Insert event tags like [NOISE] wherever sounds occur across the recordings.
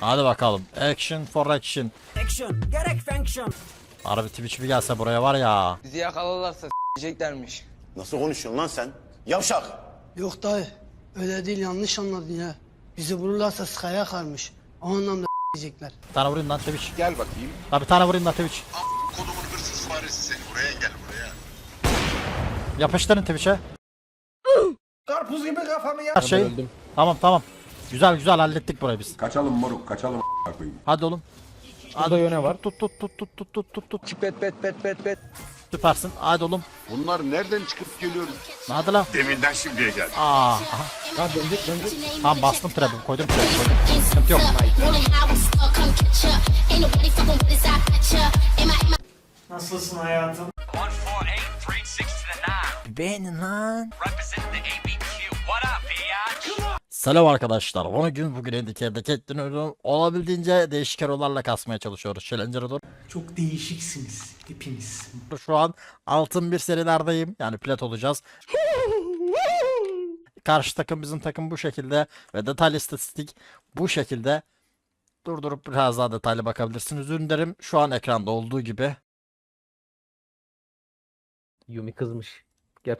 Hadi bakalım. Action for action. Action, gerek function. Harbi Twitch bir gelse buraya var ya. Bizi yakalarlarsa s**eceklermiş. Nasıl konuşuyorsun lan sen? Yavşak. Yok dayı. Öyle değil yanlış anladın ya. Bizi vururlarsa sıkaya kalmış. O anlamda diyecekler. Bir tane vurayım lan Twitch. Gel bakayım. Lan bir tane vurayım lan Twitch. Kodumun hırsız faresi seni. Buraya gel buraya. Yapıştırın Twitch'e. Karpuz gibi kafamı ya. Her şey. Tamam tamam. Güzel güzel hallettik burayı biz. Kaçalım moruk kaçalım koyayım. Hadi oğlum. Burada yöne var. Tut tut tut tut tut tut tut tut. Pet pet pet pet pet. Süpersin. Hadi oğlum. Bunlar nereden çıkıp geliyor? Hadi lan. Deminden şimdiye gel. Aa. Aha. Ha döndük döndük. Tamam bastım trap'i. Koydum trap'i. Koydum. Sıkıntı yok. Nasılsın hayatım? Beğenin lan. Selam arkadaşlar. Onu gün bugün Endicat'deki ettiğini ürün olabildiğince değişik erolarla kasmaya çalışıyoruz. Challenger dur. Çok değişiksiniz hepiniz. Şu an altın bir serilerdeyim. Yani plat olacağız. Karşı takım bizim takım bu şekilde ve detaylı istatistik bu şekilde. Durdurup biraz daha detaylı bakabilirsiniz. Ürünlerim şu an ekranda olduğu gibi. Yumi kızmış. Gel.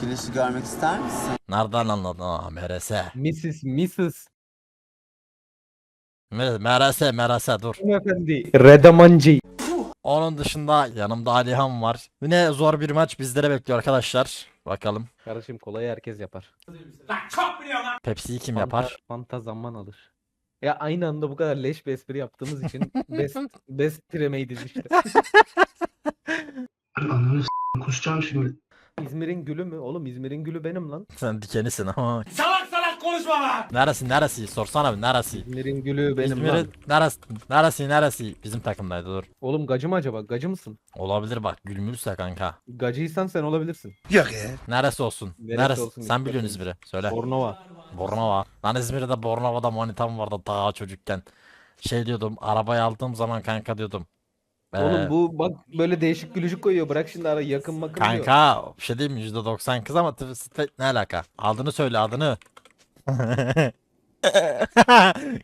Güneşi görmek ister misin? Nereden anladın? Aa, MRS. Mrs. Mrs. M- MRS, MRS dur. Efendi. Redamancı. Onun dışında yanımda Alihan var. Yine zor bir maç bizlere bekliyor arkadaşlar. Bakalım. Kardeşim kolayı herkes yapar. Pepsi'yi kim Fanta- yapar? Fanta zaman alır. Ya aynı anda bu kadar leş bir espri yaptığımız için [LAUGHS] best best tiremeyiz işte. Ananı kusacağım şimdi. İzmir'in gülü mü? Oğlum İzmir'in gülü benim lan. [LAUGHS] Sen dikenisin ama. Salak salak konuşma lan. Neresi neresi? Sorsana bir neresi? İzmir'in gülü benim lan. İzmir'in neresi? Neresi neresi? Bizim takımdaydı dur. Oğlum gacı mı acaba? Gacı mısın? Olabilir bak gülmüşse kanka. Gacıysan sen olabilirsin. Neresi olsun? Neresi Neresi? olsun Sen biliyorsun? İzmir'i. Söyle. Bornova. Bornova. Lan İzmir'de Bornova'da manitam vardı daha çocukken. Şey diyordum arabayı aldığım zaman kanka diyordum. Ee, Oğlum bu bak böyle değişik gülücük koyuyor. Bırak şimdi ara yakın makın diyor. Kanka bir şey diyeyim mi? %90 kız ama ne alaka? Adını söyle adını. [LAUGHS]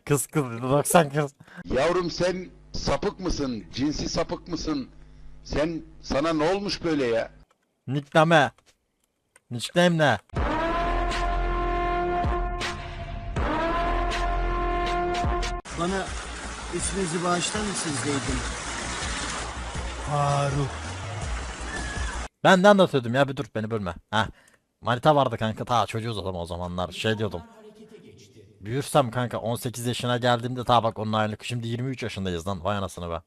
kız kız %90 kız. Yavrum sen sapık mısın? Cinsi sapık mısın? Sen sana ne olmuş böyle ya? Nickname. Nickname ne? Bana isminizi bağışlar mısınız Zeytin? Ben ne anlatıyordum ya bir dur beni bölme. Ha. Manita vardı kanka ta çocuğuz adam o zamanlar şey diyordum. Büyürsem kanka 18 yaşına geldiğimde ta bak onun aynı şimdi 23 yaşındayız lan vay anasını be.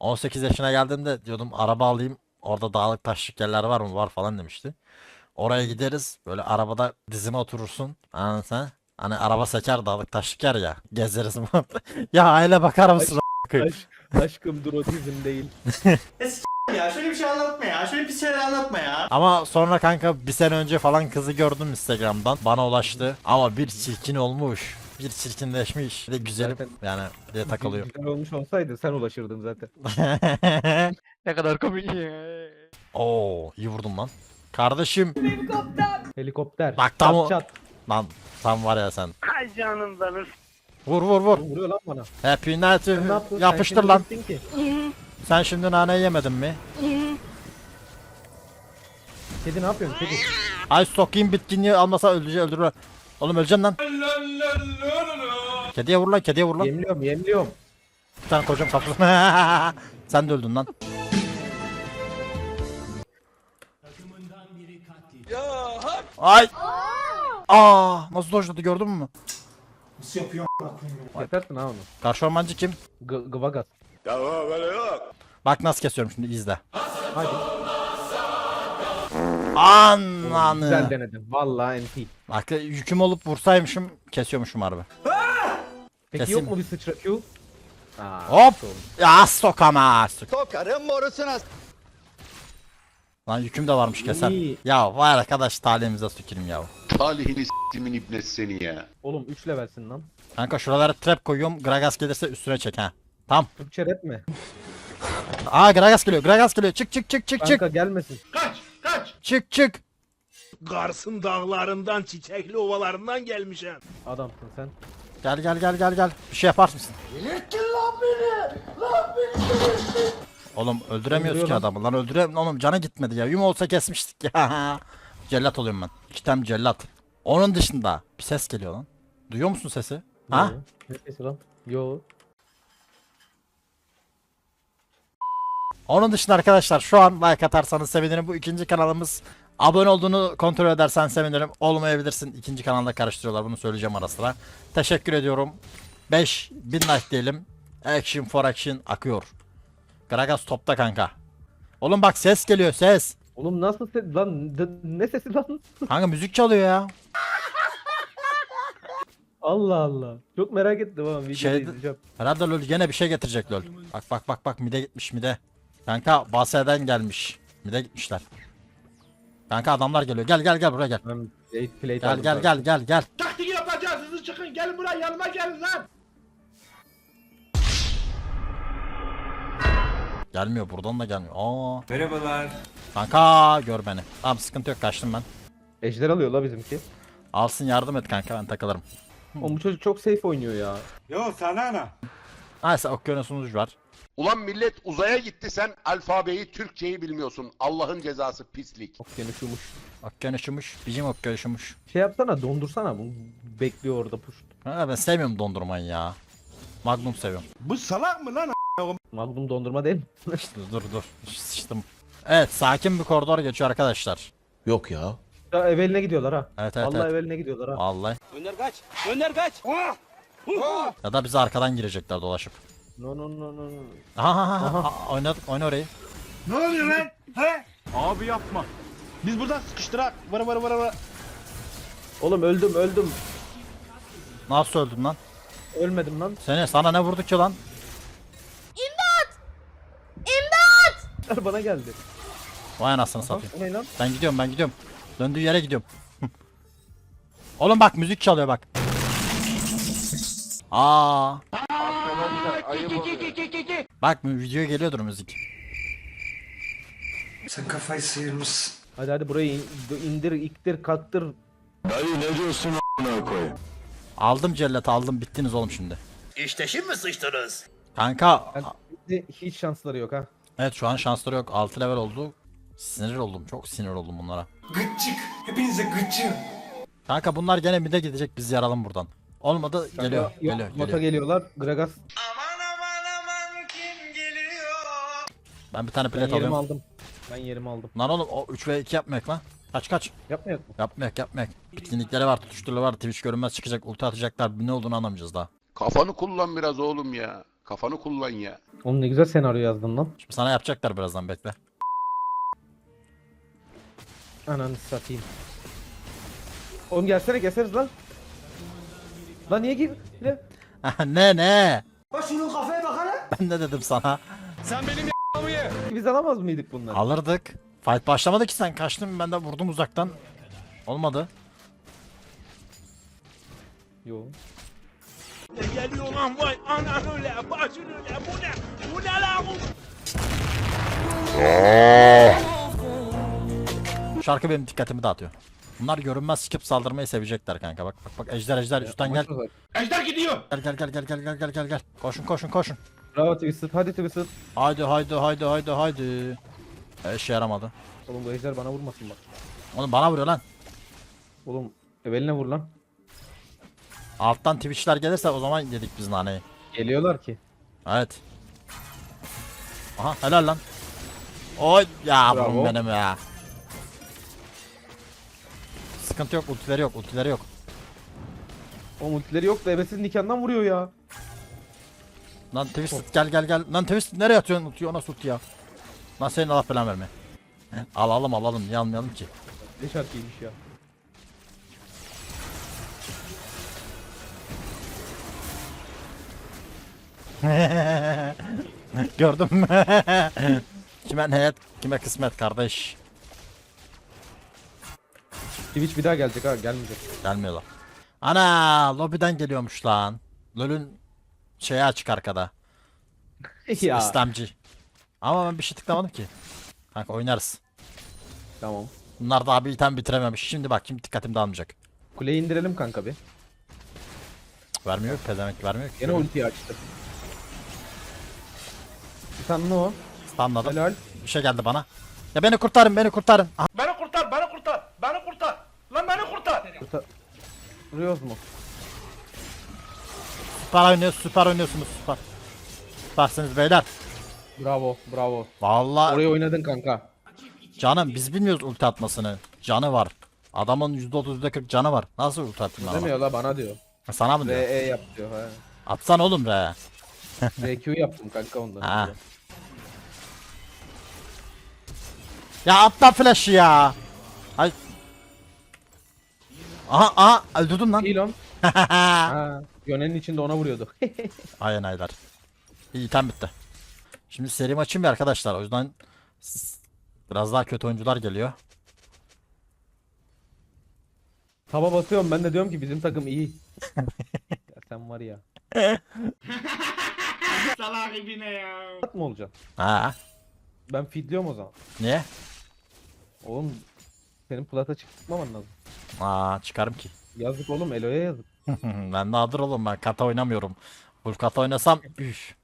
18 yaşına geldiğimde diyordum araba alayım orada dağlık taşlık yerler var mı var falan demişti. Oraya gideriz böyle arabada dizime oturursun anladın sen. Hani araba seker dağlık taşlık yer ya gezeriz [LAUGHS] ya aile bakar mısın a**ayım? Aşk, aşkım durotizm değil. [LAUGHS] Ya şöyle bir şey anlatma ya. Şöyle bir şeyler anlatma ya. Ama sonra kanka bir sene önce falan kızı gördüm Instagram'dan. Bana ulaştı. Ama bir çirkin olmuş. Bir çirkinleşmiş. Bir de güzelim Zaten- yani diye takılıyor. Güzel olmuş olsaydı sen ulaşırdın zaten. [LAUGHS] ne kadar komik Oo iyi vurdum lan. Kardeşim Helikopter. Bak tam o- Çat çat. lan tam var ya sen. Vur vur vur. Vuruyor lan bana. Happy night yaptın? yapıştır Sen lan. şimdi gittin ki. Sen şimdi nane yemedin mi? Kedi ne yapıyorsun kedi? Ay sokayım bitkinliği almasa öldürece öldürür. Oğlum öleceksin lan. Kediye vur lan kediye vur lan. Yemliyorum yemliyorum. Bir tane kocam kafasına. [LAUGHS] Sen de öldün lan. Ay. Aa, nasıl dojladı gördün mü? Nasıl yapıyor ha onu. Karşı ormancı kim? G Gvagas. Bak nasıl kesiyorum şimdi izle. Hadi. Güzel Ananı. denedin. Vallahi NT. Bak yüküm olup vursaymışım kesiyormuşum harbi. Peki Kesin. yok mu bir sıçra Q? Aa, Hop. Ya sokama. Sokarım morusuna. Lan yüküm de varmış keser. Ya vay arkadaş talihimize tükürüm ya. Talihini s**timin ibnesi seni ya. Oğlum 3 levelsin lan. Kanka şuralara trap koyuyorum. Gragas gelirse üstüne çek ha. Tamam. Türkçe rap mi? Aa Gragas geliyor. Gragas geliyor. Çık çık çık çık çık. Kanka gelmesin. Çık çık. Garsın dağlarından, çiçekli ovalarından gelmişim. Adamsın sen. Gel gel gel gel gel. Bir şey yapar mısın? Oğlum öldüremiyoruz ki adamı lan öldürem oğlum canı gitmedi ya. Yum olsa kesmiştik ya. [LAUGHS] cellat oluyorum ben. İki tane cellat. Onun dışında bir ses geliyor lan. Duyuyor musun sesi? Ha? Ne sesi lan? Yo. Onun dışında arkadaşlar şu an like atarsanız sevinirim. Bu ikinci kanalımız. Abone olduğunu kontrol edersen sevinirim. Olmayabilirsin. İkinci kanalda karıştırıyorlar. Bunu söyleyeceğim ara sıra. Teşekkür ediyorum. 5000 like diyelim. Action for action akıyor. Gragas topta kanka. Oğlum bak ses geliyor ses. Oğlum nasıl ses lan? D- ne sesi lan? [LAUGHS] Kanka müzik çalıyor ya. Allah Allah. Çok merak ettim ama videoda Şey- izleyeceğim. Herhalde LoL gene bir şey getirecek LoL. Bak bak bak bak mide gitmiş mide. Kanka Base'den gelmiş. Mide gitmişler. Kanka adamlar geliyor. Gel gel gel buraya gel. Ben Gel aldım gel zaten. gel gel gel. Taktik yapacağız hızlı çıkın gelin buraya yanıma gelin lan. Gelmiyor buradan da gelmiyor. Aa. Merhabalar. Kanka gör beni. Tamam sıkıntı yok kaçtım ben. Ejder alıyor la bizimki. Alsın yardım et kanka ben takılırım. Oğlum bu çocuk çok safe oynuyor ya. Yo sana ana. Neyse okyanusunuz var. Ulan millet uzaya gitti sen alfabeyi Türkçeyi bilmiyorsun. Allah'ın cezası pislik. Okyanus yumuş. Okyanusumuş. Bizim okyanusumuş. Şey yapsana dondursana bu bekliyor orada push. Ha, ben sevmiyorum dondurmayı ya. Magnum seviyorum. Bu salak mı lan? Magnum dondurma değil mi? Dur dur. Sıçtım. Evet sakin bir koridor geçiyor arkadaşlar. Yok ya. ya eveline gidiyorlar ha. Evet evet Allah evet. eveline gidiyorlar ha. Vallahi. Önder kaç. Önder kaç. Ya da bize arkadan girecekler dolaşıp. No no no no. no. Aha aha aha. Aa, Oynadık oyna orayı. Ne oluyor lan? He? Abi yapma. Biz buradan sıkıştırak. Vara vara vara vara. Oğlum öldüm öldüm. Nasıl öldün lan? Ölmedim lan. Seni sana ne vurduk ki lan? Bana geldi. Vay anasını satayım. o ne lan? Ben gidiyorum ben gidiyorum. Döndüğü yere gidiyorum. [LAUGHS] Oğlum bak müzik çalıyor bak. Aa. Bak videoya geliyordur müzik. Sen kafayı sıyırmışsın. Hadi hadi burayı in- indir, iktir, kalktır. Dayı ne diyorsun a**ına koyayım? Aldım cellat aldım bittiniz oğlum şimdi. İşte şimdi sıçtınız. Kanka Bizi Hiç şansları yok ha. Evet şu an şansları yok 6 level oldu. Sinir oldum çok sinir oldum bunlara. Gıcık. Hepinize gıcık. Kanka bunlar gene mide gidecek biz yaralım buradan. Olmadı geliyor Yok, geliyor geliyor. geliyorlar. Gragas. Ben bir tane Ben alıyorum. aldım. Ben yerimi aldım. Lan oğlum o 3 ve 2 yapmayak lan. Kaç kaç. Yapmayak mı? Yapmayak yapmayak. Bitkinlikleri var tutuşturulu var Twitch görünmez çıkacak ulti atacaklar ne olduğunu anlamayacağız daha. Kafanı kullan biraz oğlum ya. Kafanı kullan ya. Oğlum ne güzel senaryo yazdın lan. Şimdi sana yapacaklar birazdan bekle. Ananı satayım. Oğlum gelsene keseriz lan. Lan niye gir? Ne? [LAUGHS] ne ne? Bak şunun kafaya bak hele. Ben ne dedim sana? Biz alamaz mıydık bunları? Alırdık. Fight başlamadı ki sen kaçtın ben de vurdum uzaktan. Olmadı. Yo. Bu şarkı benim dikkatimi dağıtıyor. Bunlar görünmez skip saldırmayı sevecekler kanka bak bak bak ejder ejder üstten gel. Ejder gidiyor. Gel gel gel gel gel gel gel gel gel. Koşun koşun koşun. Bravo Twisted. Hadi Twisted. Haydi haydi haydi haydi haydi. E, işe yaramadı. Oğlum bu ejder bana vurmasın bak. Oğlum bana vuruyor lan. Oğlum eveline vur lan. Alttan twitchler gelirse o zaman yedik biz naneyi. Geliyorlar ki. Evet. Aha helal lan. Oy ya Bravo. vurun benim ya. Sıkıntı yok ultileri yok ultileri yok. O multileri yok da ebesiz nikahından vuruyor ya. Lan Twisted gel gel gel. Lan Twisted nereye atıyorsun ultiyi ona ulti ya. Lan senin Allah belanı verme. alalım alalım niye almayalım ki. Ne şarkıymış ya. [LAUGHS] Gördün mü? [LAUGHS] kime niyet kime kısmet kardeş. Twitch bir daha gelecek ha gelmeyecek. Gelmiyorlar. Ana lobiden geliyormuş lan. LoL'ün şeyi açık arkada. [LAUGHS] ya. İslamcı. Ama ben bir şey tıklamadım ki. Kanka oynarız. Tamam. Bunlar daha bir item bitirememiş. Şimdi bak şimdi dikkatim dağılmayacak. Kuleyi indirelim kanka bir. Vermiyor ki pezevenk vermiyor ki. Yine ultiyi açtı. Ne o? Stunladım. Helal. Bir şey geldi bana. Ya beni kurtarın beni kurtarın. Aha, Beni kurtar, beni kurtar, beni kurtar. Lan beni kurtar. Vuruyoruz mu? süper oynuyorsunuz süper oynuyorsunuz süper. Süpersiniz beyler. Bravo, bravo. Vallahi Orayı oynadın kanka. canım biz bilmiyoruz ulti atmasını. Canı var. Adamın %30 %40 canı var. Nasıl ulti ben ona? Demiyor la bana diyor. Sana mı diyor? RE yap diyor. He. Atsan oğlum re. RQ yaptım kanka ondan. Ha. önce. Ya atla flash'ı ya. Ay. Aha aha öldürdüm lan. İyi lan. [LAUGHS] Ha. Yönenin içinde ona vuruyordu. [LAUGHS] Aynen aylar. İyi item bitti. Şimdi seri maçım bir arkadaşlar. O yüzden biraz daha kötü oyuncular geliyor. Taba basıyorum ben de diyorum ki bizim takım iyi. [LAUGHS] ya sen var ya. Salak ibine ya. At mı olacaksın? Ha. Ben feedliyorum o zaman. Niye? Oğlum senin plata çıkmaman lazım. Aa çıkarım ki. [LAUGHS] Yazık oğlum Elo'ya yazık. ben nadir oğlum ben kata oynamıyorum. Full kata oynasam üf.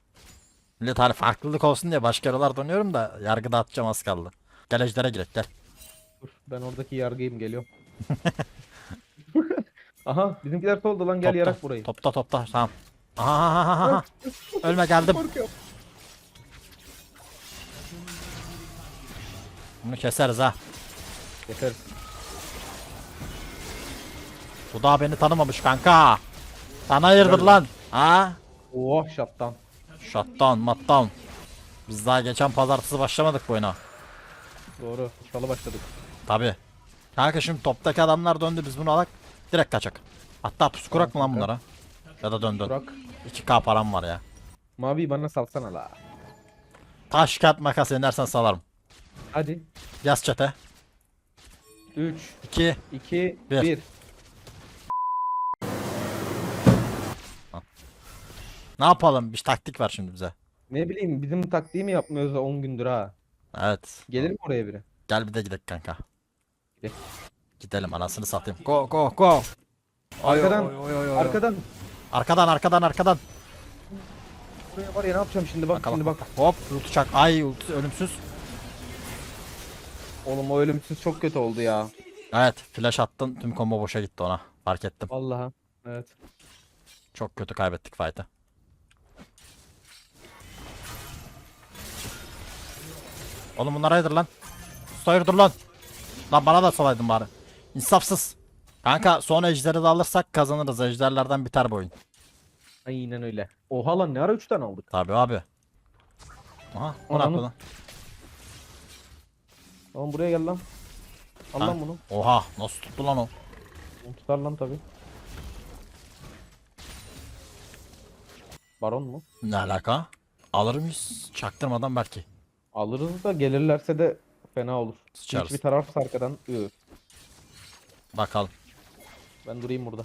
Millet hani farklılık olsun diye başka yaralar dönüyorum da yargı dağıtacağım az kaldı. Gel ejdere girek gel. Dur ben oradaki yargıyım geliyorum. [LAUGHS] [LAUGHS] Aha bizimkiler soldu lan gel Topta, yarak burayı. Topta topta tamam. Aha, aha, aha. Ölme geldim. Korkuyorum. Bunu keseriz ha. Yeter. Bu daha beni tanımamış kanka. Sana hayırdır lan? Ha? Oh shutdown. Shutdown, matdown. Biz daha geçen pazartesi başlamadık bu oyuna. Doğru. Salı başladık. Tabi. Kanka şimdi toptaki adamlar döndü biz bunu alak. Direkt kaçak. Hatta pusu kurak mı lan bunlara? Ya da dön dön. Burak. 2k param var ya. Mavi bana salsana la. Taş kağıt makas yenersen salarım. Hadi. Yaz çete. 3, 2. 2, Bir. 1. Ne yapalım? Bir taktik ver şimdi bize. Ne bileyim bizim taktiği mi yapmıyoruz da 10 gündür ha. Evet. Gelir mi oraya biri? Gel bir de gidelim kanka. Gidelim. Gidelim anasını satayım. Go go go. Oy, Arkadan. oy, oy, oy, oy. Arkadan. Arkadan arkadan arkadan. Buraya var ya ne yapacağım şimdi bak Bak, şimdi bak. Hop ulti çak. Ay ulti ölümsüz. Oğlum o ölümsüz çok kötü oldu ya. Evet flash attın tüm combo boşa gitti ona. Fark ettim. Vallahi. Evet. Çok kötü kaybettik fight'ı. Oğlum bunlar hayırdır lan? Usta hayırdır lan? Lan bana da salaydın bari. İnsafsız. Kanka son ejderi de alırsak kazanırız. Ejderlerden biter bu oyun. Aynen öyle. Oha lan ne ara 3 tane aldık. Tabi abi. Aha o ne Ananı- yaptı lan? Tamam buraya gel lan. Al lan bunu. Oha nasıl tuttu lan o? Bunu tutar lan tabi. Baron mu? Ne alaka? Alır mıyız? Çaktırmadan belki. Alırız da gelirlerse de fena olur. Sıçarız. Hiçbir taraf arkadan. Üf. Bakalım. Ben durayım burada.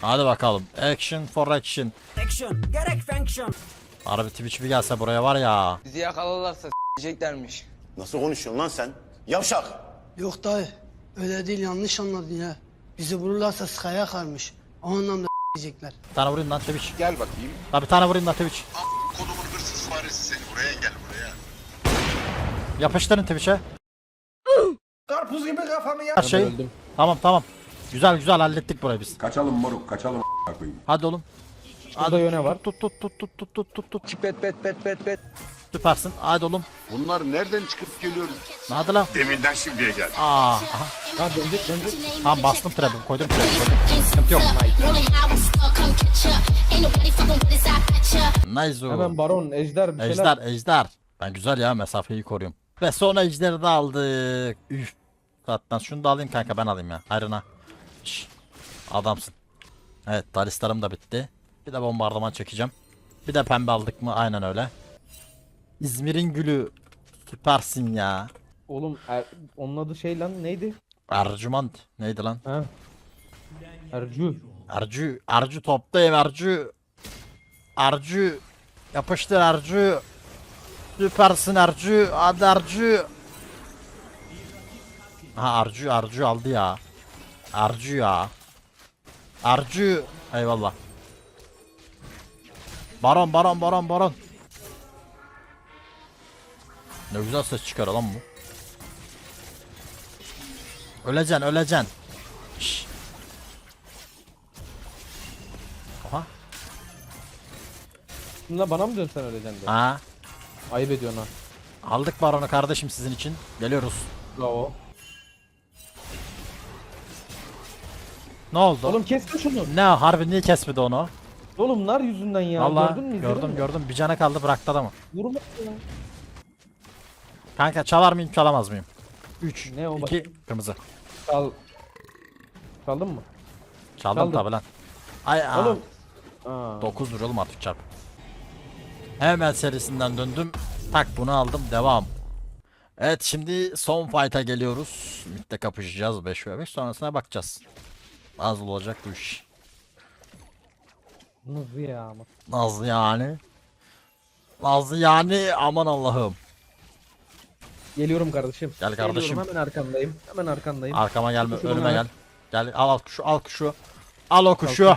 Hadi bakalım. Action for action. Action, gerek function. Harbi Twitch bir gelse buraya var ya. Bizi yakalarlarsa s**eceklermiş. Nasıl konuşuyorsun lan sen? Yavşak. Yok dayı öyle değil yanlış anladın ya. Bizi vururlarsa sıkaya kalmış. O anlamda diyecekler. Tane vurayım lan Twitch. Gel bakayım. Lan bir tane vurayım lan Twitch. Kodumun hırsız faresi seni. Buraya gel buraya. Yapıştırın Twitch'e. Karpuz gibi kafamı ya. Her şey. öldüm. Tamam tamam. Güzel güzel hallettik burayı biz. Kaçalım moruk kaçalım a**ına koyayım. Hadi oğlum. Şurada yöne var. Tut tut tut tut tut tut tut tut. Pet pet pet pet pet. Süpersin. Hadi oğlum. Bunlar nereden çıkıp geliyor? Hadi lan. Deminden şimdiye gel. Aa. Aha. Ha döndük döndük. Tamam bastım trap'i. Koydum. Koydum. Sıkıntı yok. Nice. Hemen baron, ejder bir şeyler. Ejder ejder. Ben güzel ya mesafeyi koruyorum. Ve sonra ejderi de aldık. Üf. Zaten şunu da alayım kanka ben alayım ya. Ayrına. Şş, Adamsın. Evet talistarım da bitti. Bir de bombardıman çekeceğim. Bir de pembe aldık mı aynen öyle. İzmir'in gülü. Süpersin ya. Oğlum er, onun adı şey lan neydi? Ercüment. Neydi lan? Ha. Ercü. Ercü. Ercü toptayım Ercü. Ercü. Yapıştır Ercü. Süpersin Ercü. Hadi Ercü. Ha Ercü Ercü aldı ya. Ercü ya. Arcu. Eyvallah. Baron baron baron baron. Ne güzel ses çıkar lan bu. Öleceksin öleceksin. Oha. Bununla bana mı dönsen öleceksin de? Ha. Ayıp ediyorsun ha. Aldık baronu kardeşim sizin için. Geliyoruz. Bravo. Ne oldu? Oğlum kesme şunu. Ne harbi niye kesmedi onu? Oğlum nar yüzünden ya. Allah Gördün mü? gördüm gördüm. Bir cana kaldı bıraktı adamı. Vurma ya. Kanka çalar mıyım çalamaz mıyım? 3 Ne o 2 kırmızı. Çal. Çaldın mı? Çaldım Çaldım. tabi lan. Ay aa. Oğlum. Aa. 9 vuralım artık çarp. Hemen serisinden döndüm. Tak bunu aldım devam. Evet şimdi son fight'a geliyoruz. Mid'de kapışacağız 5 ve 5 sonrasına bakacağız. Nasıl olacak bu iş? Nasıl ya ama. Nasıl yani? Nasıl yani aman Allah'ım. Geliyorum kardeşim. Gel kardeşim. Geliyorum hemen arkandayım. Hemen arkandayım. Arkama gelme Kuşu önüme gel. Gel al al kuşu al kuşu. Al o kuşu.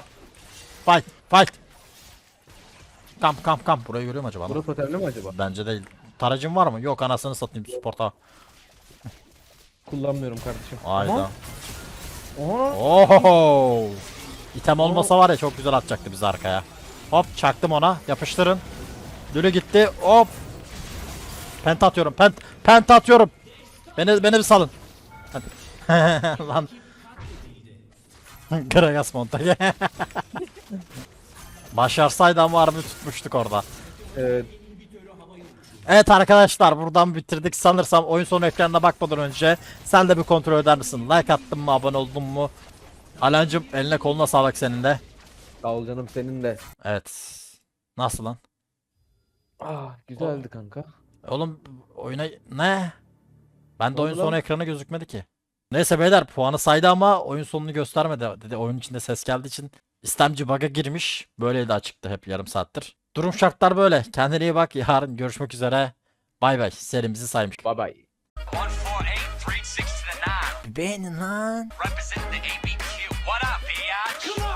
Fight fight. Kam kam kam. Burayı görüyor mu acaba? Burası totemli mi acaba? Bence değil. Taracın var mı? Yok anasını satayım sporta. Kullanmıyorum kardeşim. Hayda. Aha. Oho. İtem olmasa var ya çok güzel atacaktı bizi arkaya. Hop çaktım ona. Yapıştırın. Dülü gitti. Hop. Pent atıyorum. Pent pent atıyorum. Beni beni bir salın. Hadi. [LAUGHS] Lan. Gragas Montague. [LAUGHS] Başarsaydı ama harbi tutmuştuk orada. Evet. Evet arkadaşlar buradan bitirdik. Sanırsam oyun sonu ekranına bakmadan önce sen de bir kontrol eder misin? Like attın mı? Abone oldun mu? Alancım eline koluna sağlık senin de. Sağ ol canım senin de. Evet. Nasıl lan? Ah güzeldi kanka. Oğlum oyuna ne? Ben de oyun oldu sonu lan? ekranı gözükmedi ki. Neyse beyler puanı saydı ama oyun sonunu göstermedi. Dedi oyun içinde ses geldiği için istemci bug'a girmiş. Böyleydi açıktı hep yarım saattir. Durum şartlar böyle. Kendine iyi bak. Yarın görüşmek üzere. Bay bay. Serimizi saymış. Bye bye. Beğenin lan. Representing the AB